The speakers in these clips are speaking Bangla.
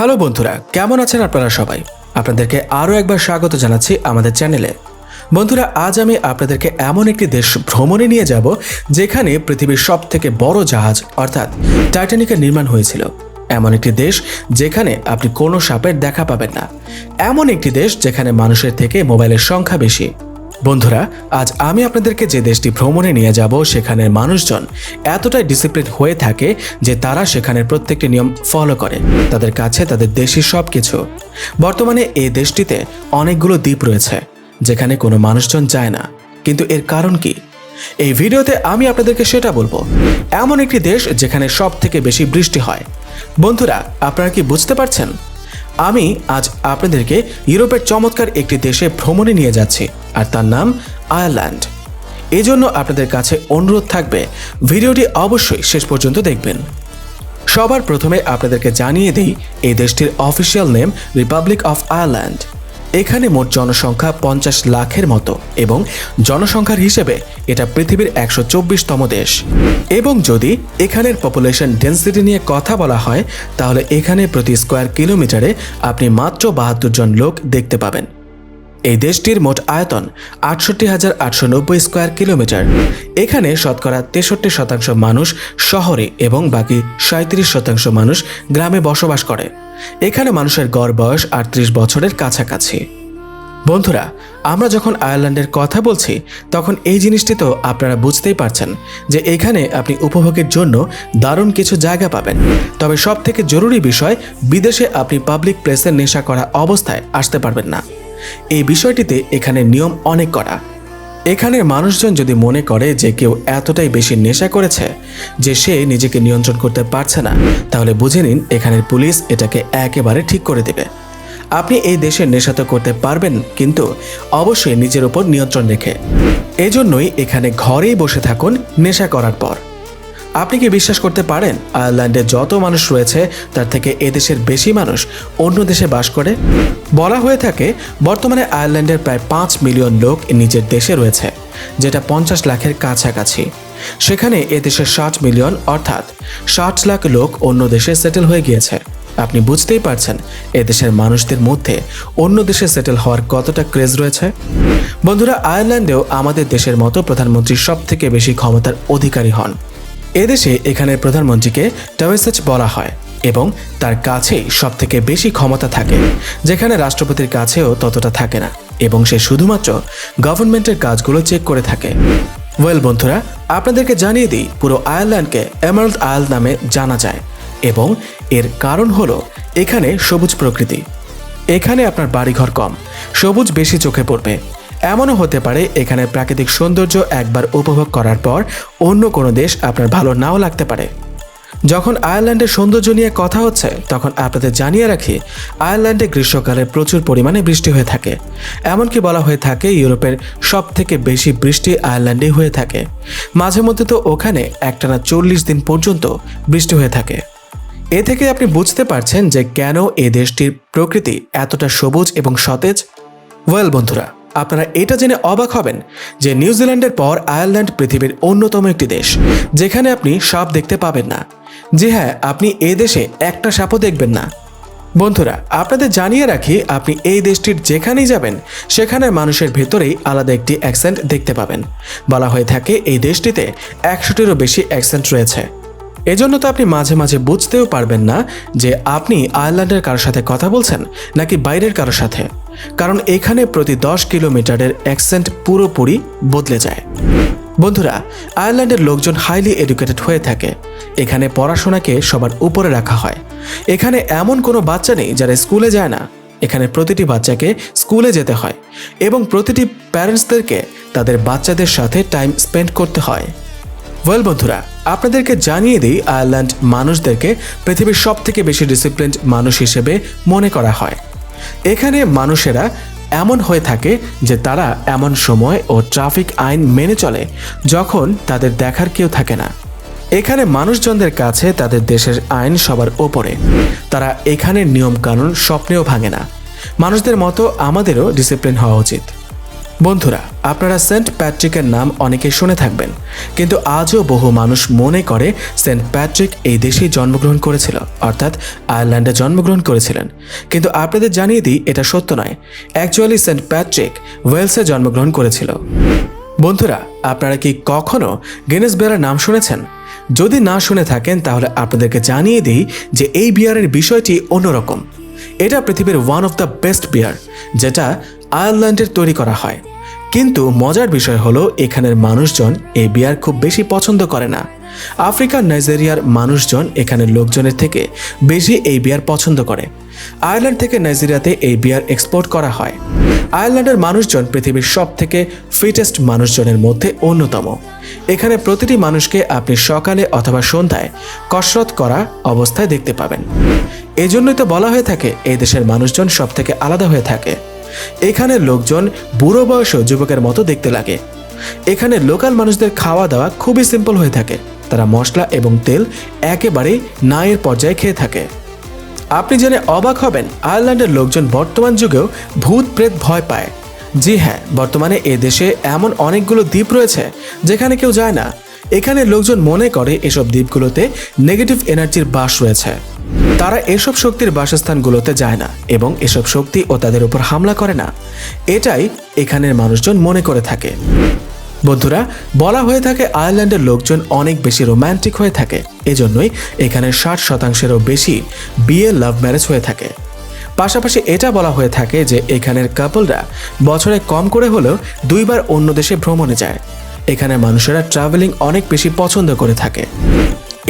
হ্যালো বন্ধুরা, কেমন আছেন আপনারা সবাই? আপনাদেরকে আরও একবার স্বাগত জানাচ্ছি আমাদের চ্যানেলে। বন্ধুরা, আজ আমি আপনাদেরকে এমন একটি দেশ ভ্রমণে নিয়ে যাব, যেখানে পৃথিবীর সব থেকে বড় জাহাজ, অর্থাৎ টাইটানিকের নির্মাণ হয়েছিল। এমন একটি দেশ যেখানে আপনি কোনো সাপের দেখা পাবেন না। এমন একটি দেশ যেখানে মানুষের থেকে মোবাইলের সংখ্যা বেশি। বন্ধুরা, আজ আমি আপনাদেরকে যে দেশটি ভ্রমণে নিয়ে যাব সেখানের মানুষজন এতটাই ডিসিপ্লিন হয়ে থাকে যে তারা সেখানের প্রত্যেকটি নিয়ম ফলো করে। তাদের কাছে, তাদের দেশি সব কিছু বর্তমানে এই দেশটিতে অনেকগুলো দ্বীপ রয়েছে, যেখানে কোনো মানুষজন যায় না। কিন্তু এর কারণ কি? এই ভিডিওতে আমি আপনাদেরকে সেটা বলব। এমন একটি দেশ যেখানে সব থেকে বেশি বৃষ্টি হয়। বন্ধুরা, আপনারা কি বুঝতে পারছেন? আমি আজ আপনাদেরকে ইউরোপের চমৎকার একটি দেশে ভ্রমণে নিয়ে যাচ্ছি। আর তার নাম আয়ারল্যান্ড। এজন্য আপনাদের কাছে অনুরোধ থাকবে, ভিডিওটি অবশ্যই শেষ পর্যন্ত দেখবেন। সবার প্রথমে আপনাদেরকে জানিয়ে দিই, এই দেশটির official name republic of Ireland এখানে মোট জনসংখ্যা পঞ্চাশ লাখের মতো এবং জনসংখ্যার হিসেবে এটা পৃথিবীর একশো চব্বিশতম দেশ। এবং যদি এখানের পপুলেশন ডেন্সিটি নিয়ে কথা বলা হয়, তাহলে এখানে প্রতি স্কোয়ার কিলোমিটারে আপনি মাত্র বাহাত্তর জন লোক দেখতে পাবেন। এই দেশটির মোট আয়তন আটষট্টি হাজার আটশো নব্বই স্কোয়ার কিলোমিটার। এখানে শতকরা তেষট্টি শতাংশ মানুষ শহরে এবং বাকি সাঁত্রিশ শতাংশ মানুষ গ্রামে বসবাস করে। এখানে মানুষের গড় বয়স আটত্রিশ বছরের কাছাকাছি। বন্ধুরা, আমরা যখন আয়ারল্যান্ডের কথা বলছি, তখন এই জিনিসটি তো আপনারা বুঝতেই পারছেন যে এখানে আপনি উপভোগের জন্য দারুণ কিছু জায়গা পাবেন। তবে সব থেকে জরুরি বিষয়, বিদেশে আপনি পাবলিক প্লেসের নেশা করা অবস্থায় আসতে পারবেন না। এই বিষয়টিতে এখানে নিয়ম অনেক করা এখানের মানুষজন যদি মনে করে যে কেউ এতটাই বেশি নেশা করেছে যে সে নিজেকে নিয়ন্ত্রণ করতে পারছে না, তাহলে বুঝে নিন এখানের পুলিশ এটাকে একেবারে ঠিক করে দেবে। আপনি এই দেশে নেশা তো করতে পারবেন, কিন্তু অবশ্যই নিজের উপর নিয়ন্ত্রণ রেখে। এজন্যই এখানে ঘরেই বসে থাকুন নেশা করার পর। আপনি কি বিশ্বাস করতে পারেন আয়ারল্যান্ডে যত মানুষ রয়েছে, তার থেকে এদেশের বেশি মানুষ অন্য দেশে বাস করে? বলা হয়ে থাকে, বর্তমানে আয়ারল্যান্ডের প্রায় পাঁচ মিলিয়ন লোক নিজের দেশে রয়েছে, যেটা পঞ্চাশ লাখের কাছাকাছি। সেখানে এদেশের ষাট মিলিয়ন, অর্থাৎ ষাট লাখ লোক অন্য দেশে সেটেল হয়ে গিয়েছে। আপনি বুঝতেই পারছেন এদেশের মানুষদের মধ্যে অন্য দেশে সেটেল হওয়ার কতটা ক্রেজ রয়েছে? বন্ধুরা, আয়ারল্যান্ডেও আমাদের দেশের মতো প্রধানমন্ত্রী সব থেকে বেশি ক্ষমতার অধিকারী হন। এদেশে এখানের প্রধানমন্ত্রীকে টাওয়েসেচ বলা হয় এবং তার কাছেই সব থেকে বেশি ক্ষমতা থাকে, যেখানে রাষ্ট্রপতির কাছেও ততটা থাকে না এবং সে শুধুমাত্র গভর্নমেন্টের কাজগুলো চেক করে থাকে। ওয়েল, বন্ধুরা, আপনাদেরকে জানিয়ে দিই, পুরো আয়ারল্যান্ডকে এমারল্ড আয়াল নামে জানা যায় এবং এর কারণ হলো এখানে সবুজ প্রকৃতি। এখানে আপনার বাড়িঘর কম, সবুজ বেশি চোখে পড়বে এমনও হতে পারে এখানে প্রাকৃতিক সৌন্দর্য একবার উপভোগ করার পর অন্য কোনো দেশ আপনার ভালো নাও লাগতে পারে। যখন আয়ারল্যান্ডের সৌন্দর্য নিয়ে কথা হচ্ছে, তখন আপনাদের জানিয়ে রাখি, আয়ারল্যান্ডে গ্রীষ্মকালে প্রচুর পরিমাণে বৃষ্টি হয়ে থাকে। এমনকি বলা হয়ে থাকে, ইউরোপের সব থেকে বেশি বৃষ্টি আয়ারল্যান্ডে হয়ে থাকে। মাঝে মধ্যে তো ওখানে একটানা চল্লিশ দিন পর্যন্ত বৃষ্টি হয়ে থাকে। এ থেকে আপনি বুঝতে পারছেন যে কেন এ দেশটির প্রকৃতি এতটা সবুজ এবং সতেজ? ওয়েল, বন্ধুরা আপনারা এটা জেনে অবাক হবেন যে নিউজিল্যান্ডের পর আয়ারল্যান্ড পৃথিবীর অন্যতম একটি দেশ, যেখানে আপনি সাপ দেখতে পাবেন না। যে হ্যাঁ আপনি এ দেশে একটা সাপও দেখবেন না। বন্ধুরা, আপনাদের জানিয়ে রাখি, আপনি এই দেশটির যেখানেই যাবেন সেখানে মানুষের ভেতরেই আলাদা একটি অ্যাকসেন্ট দেখতে পাবেন। বলা হয়ে থাকে, এই দেশটিতে একশোটিরও বেশি অ্যাকসেন্ট রয়েছে। এজন্য তো আপনি মাঝে মাঝে বুঝতেও পারবেন না যে আপনি আয়ারল্যান্ডের কারোর সাথে কথা বলছেন নাকি বাইরের কারোর সাথে। কারণ এখানে প্রতি দশ কিলোমিটারের অ্যাকসেন্ট পুরোপুরি বদলে যায়। বন্ধুরা, আয়ারল্যান্ডের লোকজন হাইলি এডুকেটেড হয়ে থাকে। এখানে পড়াশোনাকে সবার উপরে রাখা হয়। এখানে এমন কোনো বাচ্চা নেই যারা স্কুলে যায় না। এখানে প্রতিটি বাচ্চাকে স্কুলে যেতে হয় এবং প্রতিটি প্যারেন্টসদেরকে তাদের বাচ্চাদের সাথে টাইম স্পেন্ড করতে হয়। ওয়েল বন্ধুরা, আপনাদেরকে জানিয়ে দিই আয়ারল্যান্ড মানুষদেরকে পৃথিবীর সব থেকে বেশি ডিসিপ্লিনড মানুষ হিসেবে মনে করা হয়। এখানে মানুষেরা এমন হয়ে থাকে যে তারা এমন সময় ও ট্রাফিক আইন মেনে চলে যখন তাদের দেখার কেউ থাকে না। এখানে মানুষজনদের কাছে তাদের দেশের আইন সবার ওপরে। তারা এখানের নিয়মকানুন স্বপ্নেও ভাঙে না। মানুষদের মতো আমাদেরও ডিসিপ্লিন হওয়া উচিত। বন্ধুরা, আপনারা সেন্ট প্যাট্রিকের নাম অনেকে শুনে থাকবেন, কিন্তু আজও বহু মানুষ মনে করে সেন্ট প্যাট্রিক এই দেশেই জন্মগ্রহণ করেছিল, অর্থাৎ আয়ারল্যান্ডে জন্মগ্রহণ করেছিলেন। কিন্তু আপনাদের জানিয়ে দিই, এটা সত্য নয় অ্যাকচুয়ালি সেন্ট প্যাট্রিক ওয়েলসে জন্মগ্রহণ করেছিল। বন্ধুরা, আপনারা কি কখনো গিনেস বিয়ারের নাম শুনেছেন? যদি না শুনে থাকেন, তাহলে আপনাদেরকে জানিয়ে দিই যে এই বিয়ারের বিষয়টি অন্যরকম। এটা পৃথিবীর one of the best beer যেটা আয়ারল্যান্ডের তৈরি করা হয়। কিন্তু মজার বিষয় হলো, এখানের মানুষজন এই বিয়ার খুব বেশি পছন্দ করে না। আফ্রিকার নাইজেরিয়ার মানুষজন এখানের লোকজনের থেকে বেশি এই বিয়ার পছন্দ করে। আয়ারল্যান্ড থেকে নাইজেরিয়াতে এই বিয়ার এক্সপোর্ট করা হয়। আয়ারল্যান্ডের মানুষজন পৃথিবীর সব থেকে ফিটেস্ট মানুষজনের মধ্যে অন্যতম। এখানে প্রতিটি মানুষকে আপনি সকালে অথবা সন্ধ্যায় কসরত করা অবস্থায় দেখতে পাবেন। এজন্যই তো বলা হয়ে থাকে, এই দেশের মানুষজন সব থেকে আলাদা হয়ে থাকে। এখানে লোকজন বুড়ো বয়সেও যুবকের মতো দেখতে লাগে। এখানে লোকাল মানুষদের খাওয়া দাওয়া খুবই সিম্পল হয়ে থাকে। তারা মশলা এবং তেল একেবারেই নায়ের পর্যায়ে খেয়ে থাকে। আপনি জেনে অবাক হবেন, আয়ারল্যান্ডের লোকজন বর্তমান যুগেও ভূত প্রেত ভয় পায়। জি হ্যাঁ বর্তমানে এ দেশে এমন অনেকগুলো দ্বীপ রয়েছে, যেখানে কেউ যায় না। এখানে লোকজন মনে করে এসব দ্বীপগুলোতে নেগেটিভ এনার্জির বাস রয়েছে। তারা এসব শক্তির বাসস্থানগুলোতে যায় না এবং এসব শক্তি ও তাদের উপর হামলা করে না। এটাই এখানের মানুষজন মনে করে থাকে। বন্ধুরা, বলা হয়ে থাকে আয়ারল্যান্ডের লোকজন অনেক বেশি রোম্যান্টিক হয়ে থাকে। এজন্যই এখানে ষাট শতাংশেরও বেশি বিয়ে লাভ ম্যারেজ হয়ে থাকে। পাশাপাশি এটা বলা হয়ে থাকে যে এখানের কাপলরা বছরে কম করে হলেও দুইবার অন্য দেশে ভ্রমণে যায়। এখানে মানুষেরা ট্রাভেলিং অনেক বেশি পছন্দ করে থাকে।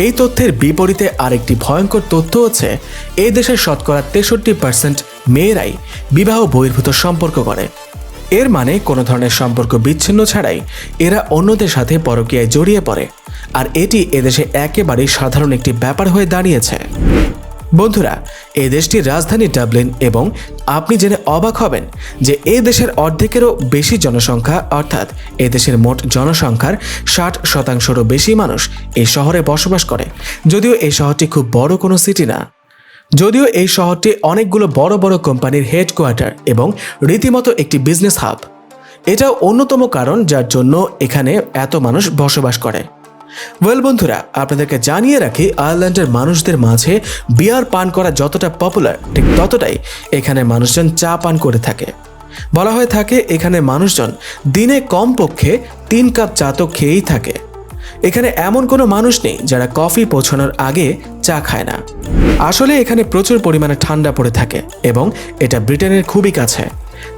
এই তথ্যের বিপরীতে আরেকটি ভয়ঙ্কর তথ্য হচ্ছে এই দেশের শতকরা তেষট্টি পার্সেন্ট মেয়েরাই বিবাহ বহির্ভূত সম্পর্ক করে। এর মানে কোনো ধরনের সম্পর্ক বিচ্ছিন্ন ছাড়াই এরা অন্যদের সাথে পরকীয়ায় জড়িয়ে পড়ে। আর এটি এদেশে একেবারেই সাধারণ একটি ব্যাপার হয়ে দাঁড়িয়েছে। বন্ধুরা এই দেশটির রাজধানী ডাবলিন এবং আপনি জেনে অবাক হবেন যে এই দেশের অর্ধেকেরও বেশি জনসংখ্যা, অর্থাৎ এই দেশের মোট জনসংখ্যার ষাট শতাংশেরও বেশি মানুষ এই শহরে বসবাস করে। যদিও এই শহরটি খুব বড় কোনো সিটি না। যদিও এই শহরটি অনেকগুলো বড় বড় কোম্পানির হেডকোয়ার্টার এবং রীতিমতো একটি বিজনেস হাব। এটাও অন্যতম কারণ যার জন্য এখানে এত মানুষ বসবাস করে। ওয়েল, বন্ধুরা, আপনাদেরকে জানিয়ে রাখি, আয়ারল্যান্ডের মানুষদের মাঝে বিয়ার পান করা যতটা পপুলার, ঠিক ততটাই এখানে মানুষজন চা পান করে থাকে। বলা হয়ে থাকে, এখানে মানুষজন দিনে কমপক্ষে তিন কাপ চা তো খেয়েই থাকে। এখানে এমন কোনো মানুষ নেই যারা কফি পৌঁছানোর আগে চা খায় না। আসলে এখানে প্রচুর পরিমাণে ঠান্ডা পড়ে থাকে এবং এটা ব্রিটেনের খুবই কাছে।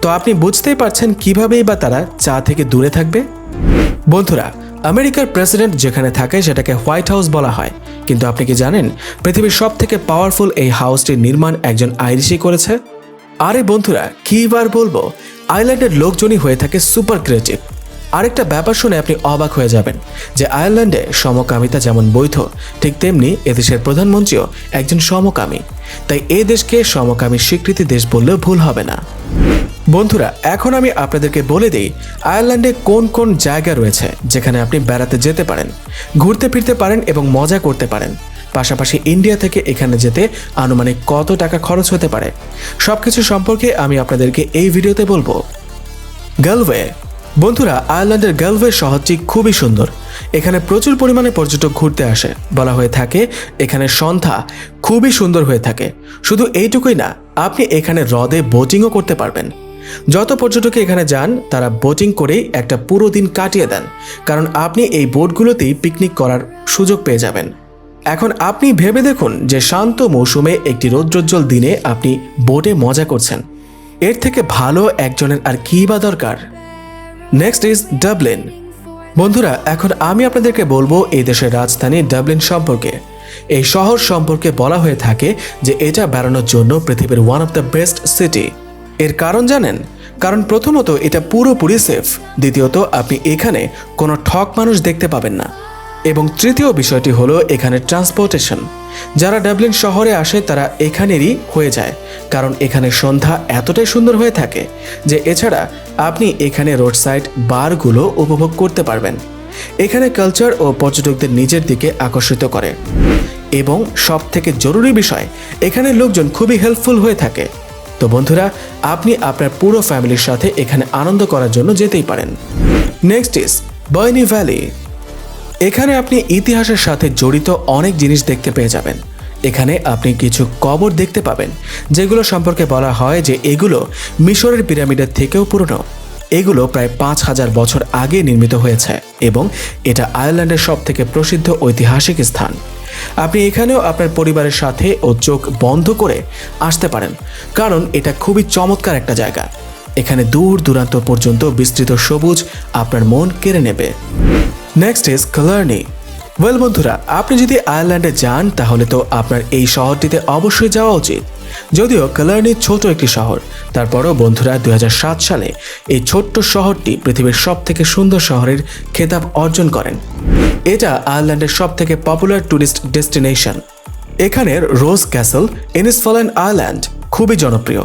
তো আপনি বুঝতেই পারছেন কিভাবেই বা তারা চা থেকে দূরে থাকবে? বন্ধুরা, আমেরিকার প্রেসিডেন্ট যেখানে থাকে সেটাকে হোয়াইট হাউস বলা হয়। কিন্তু আপনি কি জানেন, পৃথিবীর সব থেকে পাওয়ারফুল এই হাউসটির নির্মাণ একজন আইরিশই করেছে? আরে বন্ধুরা, কি বার বলব, আইল্যান্ডের লোকজনই হয়ে থাকে সুপার ক্রিয়েটিভ। আরেকটা ব্যাপার শুনে আপনি অবাক হয়ে যাবেন যে আয়ারল্যান্ডে সমকামিতা যেমন বৈধ, ঠিক তেমনি এদেশের প্রধানমন্ত্রীও একজন সমকামী। তাই এ দেশকে সমকামী স্বীকৃতি দেশ বললেও ভুল হবে না। বন্ধুরা, এখন আমি আপনাদেরকে বলে দিই, আয়ারল্যান্ডে কোন কোন জায়গা রয়েছে যেখানে আপনি বেড়াতে যেতে পারেন, ঘুরতে ফিরতে পারেন এবং মজা করতে পারেন। পাশাপাশি ইন্ডিয়া থেকে এখানে যেতে আনুমানিক কত টাকা খরচ হতে পারে? সবকিছু সম্পর্কে আমি আপনাদেরকে এই ভিডিওতে বলব। গালওয়ে বন্ধুরা, আয়ারল্যান্ডের গালওয়ে শহরটি খুবই সুন্দর। এখানে প্রচুর পরিমাণে পর্যটক ঘুরতে আসে, বলা হয়ে থাকে, এখানে সন্ধ্যা খুবই সুন্দর হয়ে থাকে। শুধু এইটুকুই না, আপনি এখানে হ্রদে বোটিংও করতে পারবেন। যত পর্যটক এখানে যান, তারা বোটিং করেই একটা পুরো দিন কাটিয়ে দেন, কারণ আপনি এই বোটগুলোতেই পিকনিক করার সুযোগ পেয়ে যাবেন। এখন আপনি ভেবে দেখুন যে শান্ত মৌসুমে একটি রৌদ্রোজ্জ্বল দিনে আপনি বোটে মজা করছেন। এর থেকে ভালো একজনের আর কী বা দরকার? নেক্সট ইজ ডাবলিন বন্ধুরা, এখন আমি আপনাদেরকে বলব এই দেশের রাজধানী ডাবলিন সম্পর্কে। এই শহর সম্পর্কে বলা হয়ে থাকে যে এটা বেড়ানোর জন্য পৃথিবীর one of the best city এর কারণ জানেন? কারণ প্রথমত এটা পুরোপুরি সেফ দ্বিতীয়ত, আপনি এখানে কোনো ঠক মানুষ দেখতে পাবেন না। এবং তৃতীয় বিষয়টি হলো এখানে ট্রান্সপোর্টেশন যারা ডাবলিন শহরে আসে, তারা এখানেরই হয়ে যায়, কারণ এখানে সন্ধ্যা এতটাই সুন্দর হয়ে থাকে যে এছাড়া আপনি এখানে রোড সাইড বারগুলো উপভোগ করতে পারবেন। এখানে কালচার ও পর্যটকদের নিজের দিকে আকর্ষিত করে। এবং সব থেকে জরুরি বিষয়, এখানে লোকজন খুবই হেল্পফুল হয়ে থাকে। তো বন্ধুরা, আপনি আপনার পুরো ফ্যামিলির সাথে এখানে আনন্দ করার জন্য যেতেই পারেন। নেক্সট ইজ বয়নি ভ্যালি এখানে আপনি ইতিহাসের সাথে জড়িত অনেক জিনিস দেখতে পেয়ে যাবেন। এখানে আপনি কিছু কবর দেখতে পাবেন, যেগুলো সম্পর্কে বলা হয় যে এগুলো মিশরের পিরামিডের থেকেও পুরনো। এগুলো প্রায় পাঁচ হাজার বছর আগে নির্মিত হয়েছে এবং এটা আয়ারল্যান্ডের সব থেকে প্রসিদ্ধ ঐতিহাসিক স্থান। আপনি এখানেও আপনার পরিবারের সাথে ও চোখ বন্ধ করে আসতে পারেন, কারণ এটা খুবই চমৎকার একটা জায়গা। এখানে দূর দূরান্ত পর্যন্ত বিস্তৃত সবুজ আপনার মন কেড়ে নেবে। নেক্সট ইজ কালার্নি ওয়েল বন্ধুরা, আপনি যদি আয়ারল্যান্ডে যান, তাহলে তো আপনার এই শহরটিতে অবশ্যই যাওয়া উচিত। যদিও কালার্নি ছোট একটি শহর, তারপরও বন্ধুরা দু হাজার সাত সালে এই ছোট্ট শহরটি পৃথিবীর সব থেকে সুন্দর শহরের খেতাব অর্জন করেন। এটা আয়ারল্যান্ডের সব থেকে পপুলার ট্যুরিস্ট ডেস্টিনেশন এখানের রোজ ক্যাসেল এনিসফলেন আয়ারল্যান্ড খুবই জনপ্রিয়।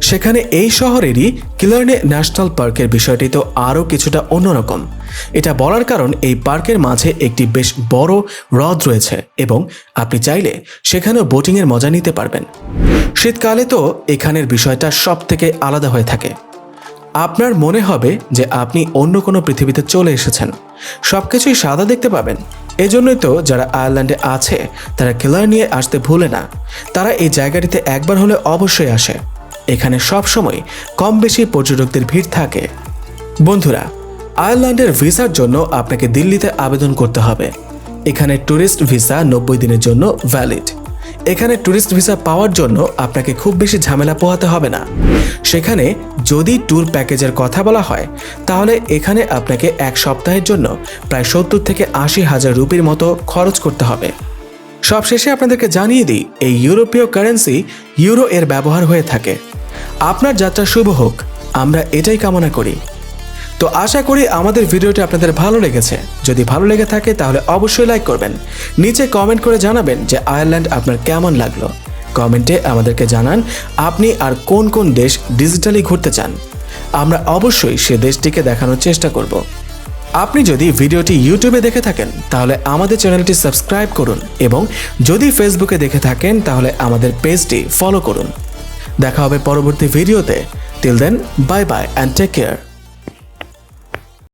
সেখানে এই শহরেরই কিলার্নে ন্যাশনাল পার্কের বিষয়টি তো আরও কিছুটা অন্যরকম। এটা বলার কারণ এই পার্কের মাঝে একটি বেশ বড় হ্রদ রয়েছে এবং আপনি চাইলে সেখানেও বোটিংয়ের মজা নিতে পারবেন। শীতকালে তো এখানের বিষয়টা সব থেকে আলাদা হয়ে থাকে। আপনার মনে হবে যে আপনি অন্য কোনো পৃথিবীতে চলে এসেছেন। সব কিছুই সাদা দেখতে পাবেন। এজন্যই তো যারা আয়ারল্যান্ডে আছে, তারা কিলার নিয়ে আসতে ভুলে না। তারা এই জায়গাটিতে একবার হলে অবশ্যই আসে। এখানে সব সময় কম বেশি পর্যটকদের ভিড় থাকে। বন্ধুরা, আয়ারল্যান্ডের ভিসার জন্য আপনাকে দিল্লিতে আবেদন করতে হবে। এখানে ট্যুরিস্ট ভিসা নব্বই দিনের জন্য ভ্যালিড এখানে ট্যুরিস্ট ভিসা পাওয়ার জন্য আপনাকে খুব বেশি ঝামেলা পোহাতে হবে না। সেখানে যদি ট্যুর প্যাকেজের কথা বলা হয়, তাহলে এখানে আপনাকে এক সপ্তাহের জন্য প্রায় সত্তর থেকে আশি হাজার রুপির মতো খরচ করতে হবে। সবশেষে আপনাদেরকে জানিয়ে দিই, এই ইউরোপীয় কারেন্সি ইউরো এর ব্যবহার হয়ে থাকে। আপনার যাত্রা শুভ হোক। আমরা এটাই কামনা করি। তো আশা করি আমাদের ভিডিওটি আপনাদের ভালো লেগেছে। যদি ভালো লেগে থাকে তাহলে অবশ্যই লাইক করবেন। নিচে কমেন্ট করে জানাবেন যে আয়ারল্যান্ড আপনার কেমন লাগল। কমেন্টে আমাদেরকে জানান আপনি আর কোন কোন দেশ ডিজিটালি ঘুরতে চান। আমরা অবশ্যই সে দেশটিকে দেখানোর চেষ্টা করব। আপনি যদি ভিডিওটি ইউটিউবে দেখে থাকেন, তাহলে আমাদের চ্যানেলটি সাবস্ক্রাইব করুন এবং যদি ফেসবুকে দেখে থাকেন, তাহলে আমাদের পেজটি ফলো করুন। দেখা হবে পরবর্তী ভিডিওতে। Till then bye bye and take care